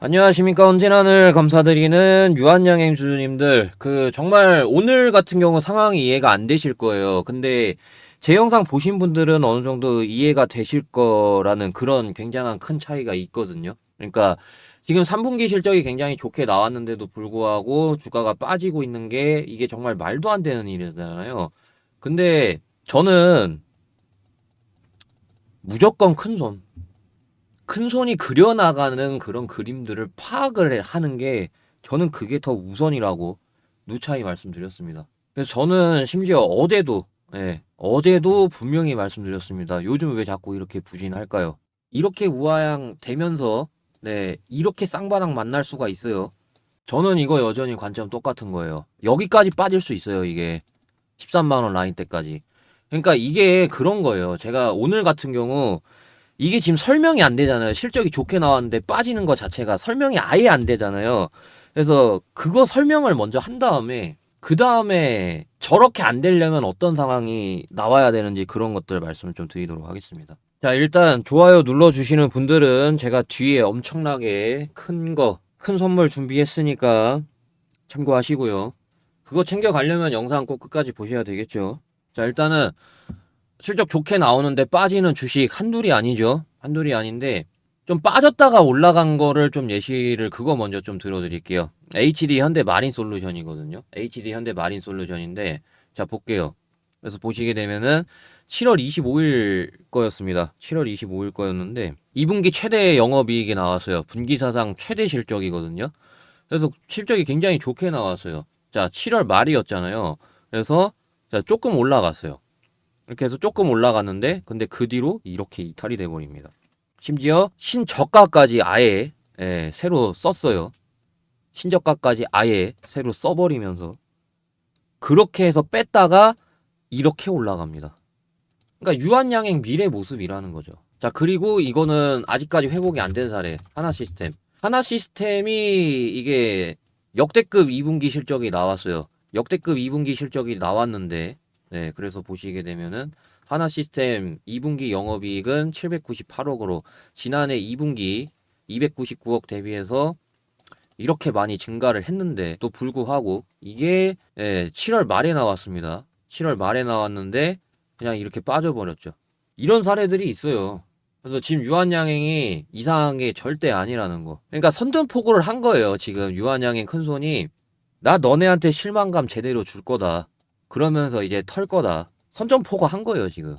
안녕하십니까. 언제나늘 감사드리는 유한양행 주주님들. 그 정말 오늘 같은 경우 상황이 이해가 안 되실 거예요. 근데 제 영상 보신 분들은 어느 정도 이해가 되실 거라는 그런 굉장한 큰 차이가 있거든요. 그러니까 지금 3분기 실적이 굉장히 좋게 나왔는데도 불구하고 주가가 빠지고 있는 게 이게 정말 말도 안 되는 일이잖아요. 근데 저는 무조건 큰손 큰 손이 그려나가는 그런 그림들을 파악을 하는 게 저는 그게 더 우선이라고 누차히 말씀드렸습니다. 그래서 저는 심지어 어제도 예, 어제도 분명히 말씀드렸습니다. 요즘 왜 자꾸 이렇게 부진할까요? 이렇게 우하향 되면서 네, 이렇게 쌍바닥 만날 수가 있어요. 저는 이거 여전히 관점 똑같은 거예요. 여기까지 빠질 수 있어요, 이게. 13만 원 라인 때까지. 그러니까 이게 그런 거예요. 제가 오늘 같은 경우 이게 지금 설명이 안 되잖아요. 실적이 좋게 나왔는데 빠지는 것 자체가 설명이 아예 안 되잖아요. 그래서 그거 설명을 먼저 한 다음에 그 다음에 저렇게 안 되려면 어떤 상황이 나와야 되는지 그런 것들 말씀을 좀 드리도록 하겠습니다. 자, 일단 좋아요 눌러주시는 분들은 제가 뒤에 엄청나게 큰 거, 큰 선물 준비했으니까 참고하시고요. 그거 챙겨가려면 영상 꼭 끝까지 보셔야 되겠죠. 자, 일단은 실적 좋게 나오는데 빠지는 주식 한둘이 아니죠. 한둘이 아닌데 좀 빠졌다가 올라간 거를 좀 예시를 그거 먼저 좀 들어드릴게요. HD 현대 마린 솔루션이거든요. HD 현대 마린 솔루션인데 자 볼게요. 그래서 보시게 되면은 7월 25일 거였습니다. 7월 25일 거였는데 2분기 최대 영업이익이 나왔어요. 분기 사상 최대 실적이거든요. 그래서 실적이 굉장히 좋게 나왔어요. 자 7월 말이었잖아요. 그래서 자 조금 올라갔어요. 이렇게 해서 조금 올라갔는데 근데 그 뒤로 이렇게 이탈이 돼 버립니다. 심지어 신저가까지 아예 예, 새로 썼어요. 신저가까지 아예 새로 써버리면서 그렇게 해서 뺐다가 이렇게 올라갑니다. 그러니까 유한양행 미래 모습이라는 거죠. 자 그리고 이거는 아직까지 회복이 안 된 사례 하나 시스템. 하나 시스템이 이게 역대급 2분기 실적이 나왔어요. 역대급 2분기 실적이 나왔는데 네, 그래서 보시게 되면은 하나 시스템 2분기 영업이익은 798억으로 지난해 2분기 299억 대비해서 이렇게 많이 증가를 했는데 또 불구하고 이게 예, 7월 말에 나왔습니다. 7월 말에 나왔는데 그냥 이렇게 빠져버렸죠. 이런 사례들이 있어요. 그래서 지금 유한양행이 이상한 게 절대 아니라는 거. 그러니까 선전포고를 한 거예요. 지금 유한양행 큰손이 나 너네한테 실망감 제대로 줄 거다. 그러면서 이제 털 거다. 선전포고 한 거예요, 지금.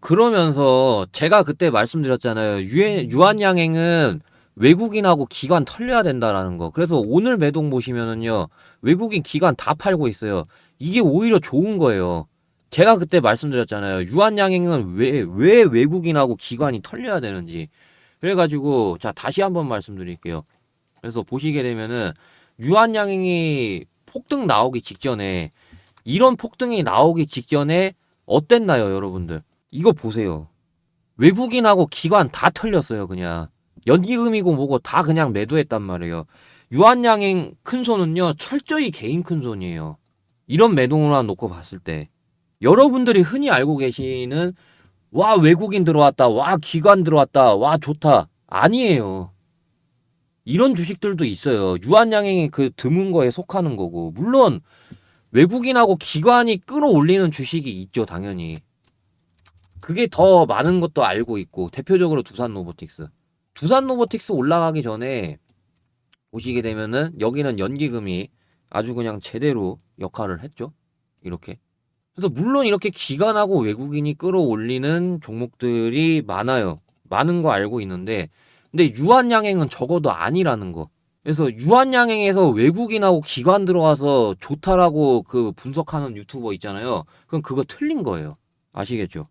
그러면서 제가 그때 말씀드렸잖아요. 유해, 유한양행은 외국인하고 기관 털려야 된다라는 거. 그래서 오늘 매동 보시면은요. 외국인 기관 다 팔고 있어요. 이게 오히려 좋은 거예요. 제가 그때 말씀드렸잖아요. 유한양행은 왜, 왜 외국인하고 기관이 털려야 되는지. 그래가지고, 자, 다시 한번 말씀드릴게요. 그래서 보시게 되면은, 유한양행이 폭등 나오기 직전에 이런 폭등이 나오기 직전에 어땠나요, 여러분들? 이거 보세요. 외국인하고 기관 다 털렸어요, 그냥. 연기금이고 뭐고 다 그냥 매도했단 말이에요. 유한양행 큰 손은요, 철저히 개인 큰 손이에요. 이런 매동을 놓고 봤을 때. 여러분들이 흔히 알고 계시는, 와, 외국인 들어왔다, 와, 기관 들어왔다, 와, 좋다. 아니에요. 이런 주식들도 있어요. 유한양행이 그 드문 거에 속하는 거고. 물론 외국인하고 기관이 끌어올리는 주식이 있죠, 당연히. 그게 더 많은 것도 알고 있고 대표적으로 두산 로보틱스. 두산 로보틱스 올라가기 전에 보시게 되면은 여기는 연기금이 아주 그냥 제대로 역할을 했죠. 이렇게. 그래서 물론 이렇게 기관하고 외국인이 끌어올리는 종목들이 많아요. 많은 거 알고 있는데 근데 유한양행은 적어도 아니라는 거. 그래서 유한양행에서 외국인하고 기관 들어와서 좋다라고 그 분석하는 유튜버 있잖아요. 그럼 그거 틀린 거예요. 아시겠죠?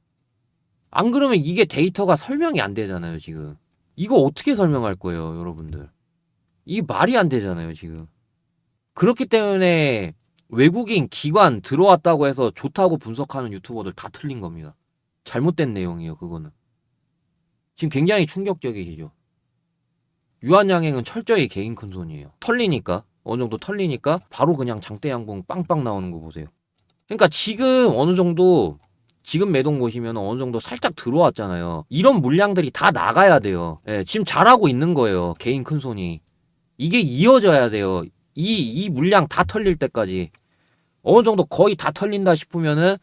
안 그러면 이게 데이터가 설명이 안 되잖아요, 지금. 이거 어떻게 설명할 거예요, 여러분들? 이게 말이 안 되잖아요, 지금. 그렇기 때문에 외국인 기관 들어왔다고 해서 좋다고 분석하는 유튜버들 다 틀린 겁니다. 잘못된 내용이에요, 그거는. 지금 굉장히 충격적이시죠? 유한양행은 철저히 개인 큰손이에요. 털리니까 어느 정도 털리니까 바로 그냥 장대 양봉 빵빵 나오는 거 보세요. 그러니까 지금 어느 정도 지금 매동 보시면 어느 정도 살짝 들어왔잖아요. 이런 물량들이 다 나가야 돼요. 예, 지금 잘하고 있는 거예요. 개인 큰 손이. 이게 이어져야 돼요. 이, 이 물량 다 털릴 때까지. 어느 정도 거의 다 털린다 싶으면은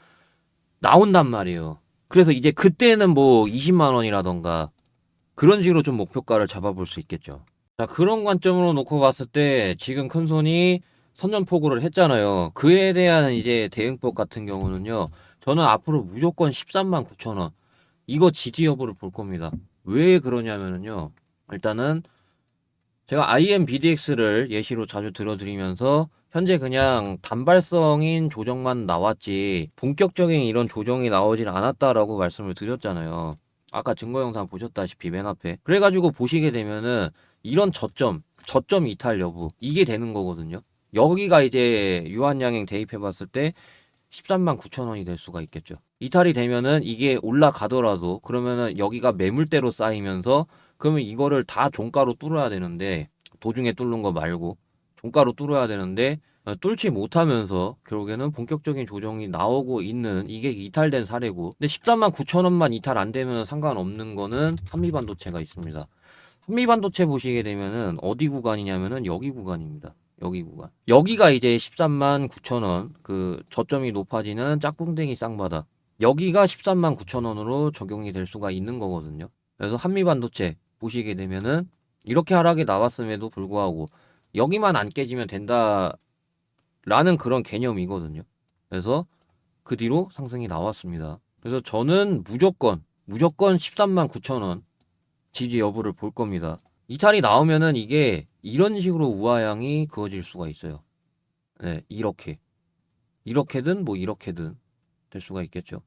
나온단 말이에요. 그래서 이제 그때는 뭐 20만 원이라던가 그런 식으로 좀 목표가를 잡아볼 수 있겠죠. 자, 그런 관점으로 놓고 봤을 때 지금 큰 손이 선전포고를 했잖아요. 그에 대한 이제 대응법 같은 경우는요. 저는 앞으로 무조건 13만 9천 원. 이거 지지 여부를 볼 겁니다. 왜 그러냐면은요. 일단은 제가 IMBDX를 예시로 자주 들어드리면서 현재 그냥 단발성인 조정만 나왔지 본격적인 이런 조정이 나오질 않았다라고 말씀을 드렸잖아요. 아까 증거 영상 보셨다시피 맨 앞에. 그래가지고 보시게 되면은 이런 저점, 저점 이탈 여부 이게 되는 거거든요. 여기가 이제 유한양행 대입해 봤을 때 13만 9천 원이 될 수가 있겠죠. 이탈이 되면은 이게 올라가더라도 그러면은 여기가 매물대로 쌓이면서 그러면 이거를 다 종가로 뚫어야 되는데 도중에 뚫는 거 말고 종가로 뚫어야 되는데 어, 뚫지 못하면서 결국에는 본격적인 조정이 나오고 있는 이게 이탈된 사례고 근데 13만 9천 원만 이탈 안 되면 상관없는 거는 한미반도체가 있습니다. 한미반도체 보시게 되면은 어디 구간이냐면은 여기 구간입니다. 여기 구간. 여기가 이제 13만 9천 원, 그 저점이 높아지는 짝꿍댕이 쌍바닥. 여기가 13만 9천 원으로 적용이 될 수가 있는 거거든요. 그래서 한미반도체 보시게 되면은 이렇게 하락이 나왔음에도 불구하고 여기만 안 깨지면 된다 라는 그런 개념이거든요. 그래서 그 뒤로 상승이 나왔습니다. 그래서 저는 무조건 무조건 13만 9천 원 지지 여부를 볼 겁니다. 이탈이 나오면은 이게 이런 식으로 우하향이 그어질 수가 있어요. 네, 이렇게. 이렇게든 뭐 이렇게든 될 수가 있겠죠.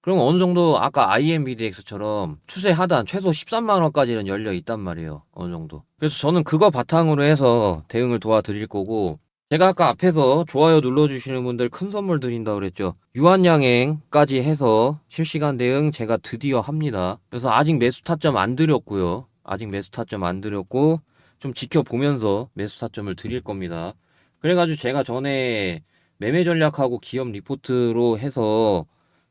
그럼 어느 정도 아까 IMBDX처럼 추세 하단 최소 13만 원까지는 열려 있단 말이에요. 어느 정도. 그래서 저는 그거 바탕으로 해서 대응을 도와드릴 거고 제가 아까 앞에서 좋아요 눌러주시는 분들 큰 선물 드린다 그랬죠. 유한양행까지 해서 실시간 대응 제가 드디어 합니다. 그래서 아직 매수 타점 안 드렸고요. 아직 매수 타점 안 드렸고 좀 지켜보면서 매수 타점을 드릴 겁니다. 그래가지고 제가 전에 매매 전략하고 기업 리포트로 해서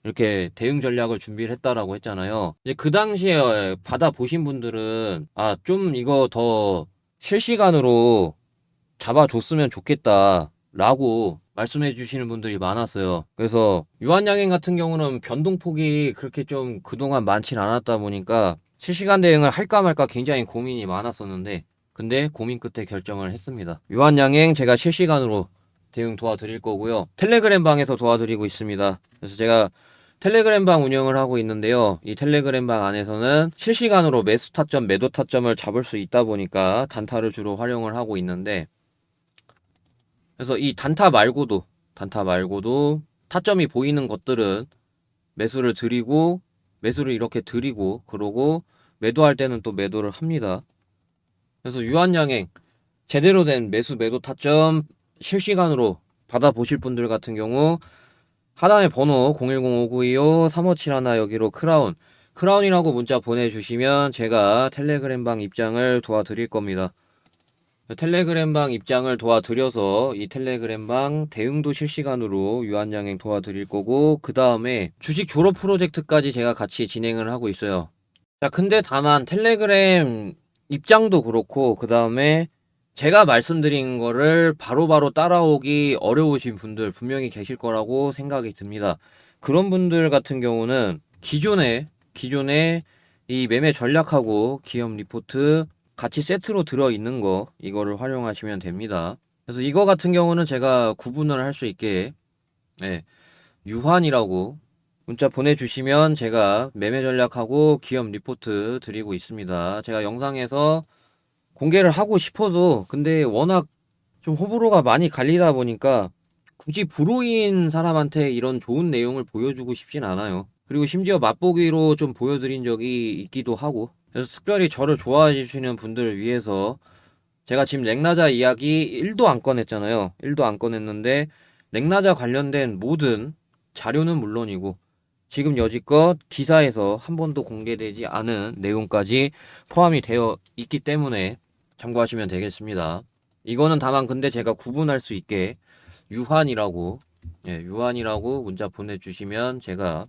이렇게 대응 전략을 준비를 했다라고 했잖아요. 이제 그 당시에 받아 보신 분들은 아 좀 이거 더 실시간으로 잡아줬으면 좋겠다 라고 말씀해 주시는 분들이 많았어요. 그래서 유한양행 같은 경우는 변동폭이 그렇게 좀 그동안 많진 않았다 보니까 실시간 대응을 할까 말까 굉장히 고민이 많았었는데 근데 고민 끝에 결정을 했습니다. 유한양행 제가 실시간으로 대응 도와드릴 거고요. 텔레그램 방에서 도와드리고 있습니다. 그래서 제가 텔레그램 방 운영을 하고 있는데요. 이 텔레그램 방 안에서는 실시간으로 매수 타점, 매도 타점을 잡을 수 있다 보니까 단타를 주로 활용을 하고 있는데 그래서 이 단타 말고도 단타 말고도 타점이 보이는 것들은 매수를 드리고 매수를 이렇게 드리고 그러고 매도할 때는 또 매도를 합니다. 그래서 유한양행 제대로 된 매수 매도 타점 실시간으로 받아보실 분들 같은 경우 하단에 번호 010-5925-3571 여기로 크라운 크라운이라고 문자 보내주시면 제가 텔레그램 방 입장을 도와드릴 겁니다. 텔레그램 방 입장을 도와드려서 이 텔레그램 방 대응도 실시간으로 유한양행 도와드릴 거고 그 다음에 주식 졸업 프로젝트까지 제가 같이 진행을 하고 있어요. 자 근데 다만 텔레그램 입장도 그렇고 그 다음에 제가 말씀드린 거를 바로바로 따라오기 어려우신 분들 분명히 계실 거라고 생각이 듭니다. 그런 분들 같은 경우는 기존에 기존에 이 매매 전략하고 기업 리포트 같이 세트로 들어 있는 거 이거를 활용하시면 됩니다. 그래서 이거 같은 경우는 제가 구분을 할 수 있게 예, 유한이라고 문자 보내주시면 제가 매매 전략하고 기업 리포트 드리고 있습니다. 제가 영상에서 공개를 하고 싶어도 근데 워낙 좀 호불호가 많이 갈리다 보니까 굳이 불호인 사람한테 이런 좋은 내용을 보여주고 싶진 않아요. 그리고 심지어 맛보기로 좀 보여드린 적이 있기도 하고 그래서 특별히 저를 좋아해 주시는 분들을 위해서 제가 지금 렉나자 이야기 1도 안 꺼냈잖아요. 1도 안 꺼냈는데 렉나자 관련된 모든 자료는 물론이고 지금 여지껏 기사에서 한 번도 공개되지 않은 내용까지 포함이 되어 있기 때문에 참고하시면 되겠습니다. 이거는 다만 근데 제가 구분할 수 있게 유한이라고 예, 유한이라고 문자 보내주시면 제가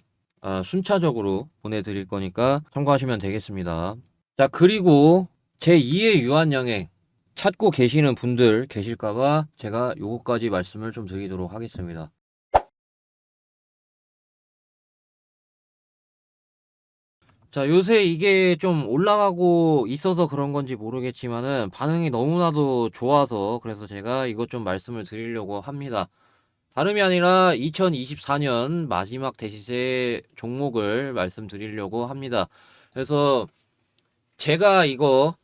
아, 순차적으로 보내드릴 거니까 참고하시면 되겠습니다. 자, 그리고 제 2의 유한양행 찾고 계시는 분들 계실까봐 제가 요거까지 말씀을 좀 드리도록 하겠습니다. 자, 요새 이게 좀 올라가고 있어서 그런 건지 모르겠지만은 반응이 너무나도 좋아서 그래서 제가 이것 좀 말씀을 드리려고 합니다. 다름이 아니라 2024년 마지막 대시세 종목을 말씀드리려고 합니다. 그래서 제가 이거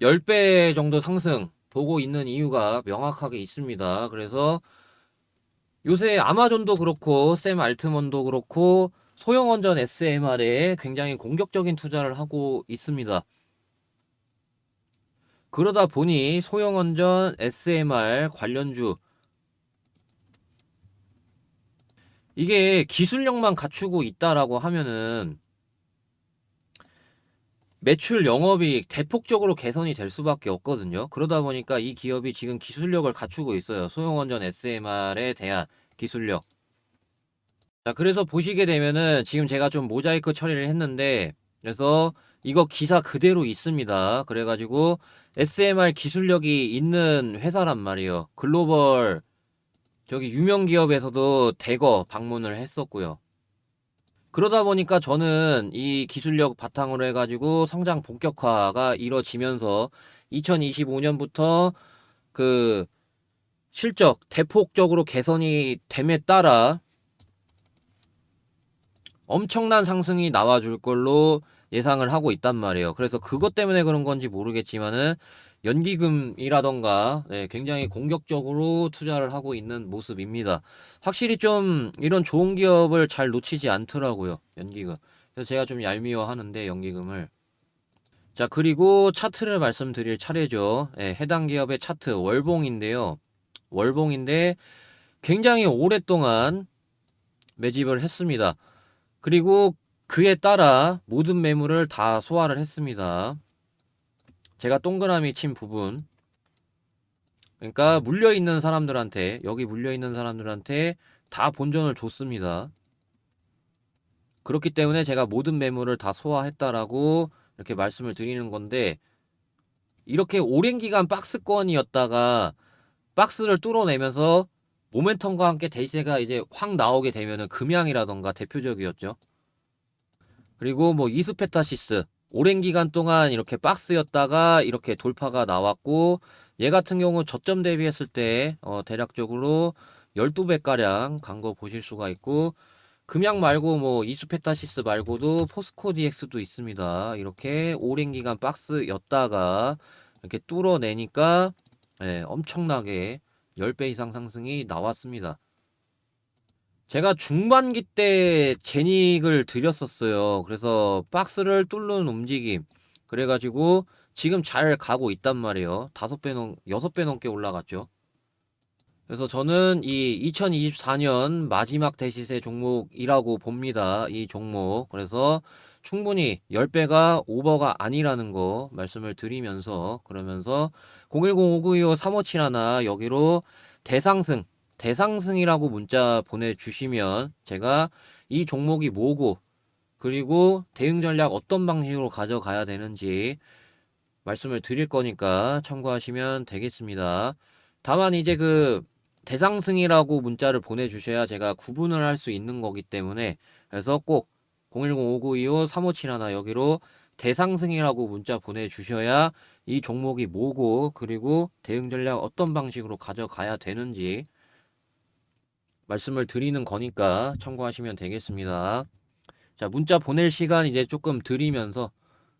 10배 정도 상승 보고 있는 이유가 명확하게 있습니다. 그래서 요새 아마존도 그렇고 샘 알트먼도 그렇고 소형원전 SMR에 굉장히 공격적인 투자를 하고 있습니다. 그러다 보니 소형원전 SMR 관련주 이게 기술력만 갖추고 있다라고 하면은 매출 영업이익 대폭적으로 개선이 될 수밖에 없거든요. 그러다 보니까 이 기업이 지금 기술력을 갖추고 있어요. 소형원전 SMR에 대한 기술력. 자, 그래서 보시게 되면은 지금 제가 좀 모자이크 처리를 했는데 그래서 이거 기사 그대로 있습니다. 그래가지고 SMR 기술력이 있는 회사란 말이에요. 글로벌 저기 유명 기업에서도 대거 방문을 했었고요. 그러다 보니까 저는 이 기술력 바탕으로 해가지고 성장 본격화가 이뤄지면서 2025년부터 그 실적 대폭적으로 개선이 됨에 따라 엄청난 상승이 나와줄 걸로 예상을 하고 있단 말이에요. 그래서 그것 때문에 그런 건지 모르겠지만은 연기금이라던가 네, 굉장히 공격적으로 투자를 하고 있는 모습입니다. 확실히 좀 이런 좋은 기업을 잘 놓치지 않더라고요. 연기금. 그래서 제가 좀 얄미워하는데 연기금을. 자 그리고 차트를 말씀드릴 차례죠. 네, 해당 기업의 차트 월봉인데요. 월봉인데 굉장히 오랫동안 매집을 했습니다. 그리고 그에 따라 모든 매물을 다 소화를 했습니다. 제가 동그라미 친 부분. 그러니까 물려 있는 사람들한테 여기 물려 있는 사람들한테 다 본전을 줬습니다. 그렇기 때문에 제가 모든 매물을 다 소화했다라고 이렇게 말씀을 드리는 건데 이렇게 오랜 기간 박스권이었다가 박스를 뚫어내면서 모멘텀과 함께 대세가 이제 확 나오게 되면은 금양이라던가 대표적이었죠. 그리고 뭐 이스페타시스 오랜 기간 동안 이렇게 박스였다가 이렇게 돌파가 나왔고 얘 같은 경우 저점 대비했을 때 어, 대략적으로 12배 가량 간 거 보실 수가 있고 금양 말고 뭐 이스페타시스 말고도 포스코 DX도 있습니다. 이렇게 오랜 기간 박스였다가 이렇게 뚫어내니까 예, 엄청나게 10배 이상 상승이 나왔습니다. 제가 중반기 때 제닉을 드렸었어요. 그래서 박스를 뚫는 움직임. 그래가지고 지금 잘 가고 있단 말이에요. 다섯 배 넘, 여섯 배 넘게 올라갔죠. 그래서 저는 이 2024년 마지막 대시세 종목이라고 봅니다. 이 종목. 그래서 충분히 10배가 오버가 아니라는 거 말씀을 드리면서 그러면서 010-5925-357 여기로 대상승 대상승이라고 문자 보내주시면 제가 이 종목이 뭐고 그리고 대응 전략 어떤 방식으로 가져가야 되는지 말씀을 드릴 거니까 참고하시면 되겠습니다. 다만 이제 그 대상승이라고 문자를 보내주셔야 제가 구분을 할 수 있는 거기 때문에 그래서 꼭 010-5925-3571 여기로 대상승이라고 문자 보내주셔야 이 종목이 뭐고 그리고 대응 전략 어떤 방식으로 가져가야 되는지 말씀을 드리는 거니까 참고하시면 되겠습니다. 자, 문자 보낼 시간 이제 조금 드리면서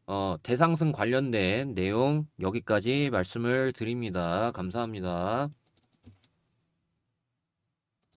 어, 대상승 관련된 내용 여기까지 말씀을 드립니다. 감사합니다.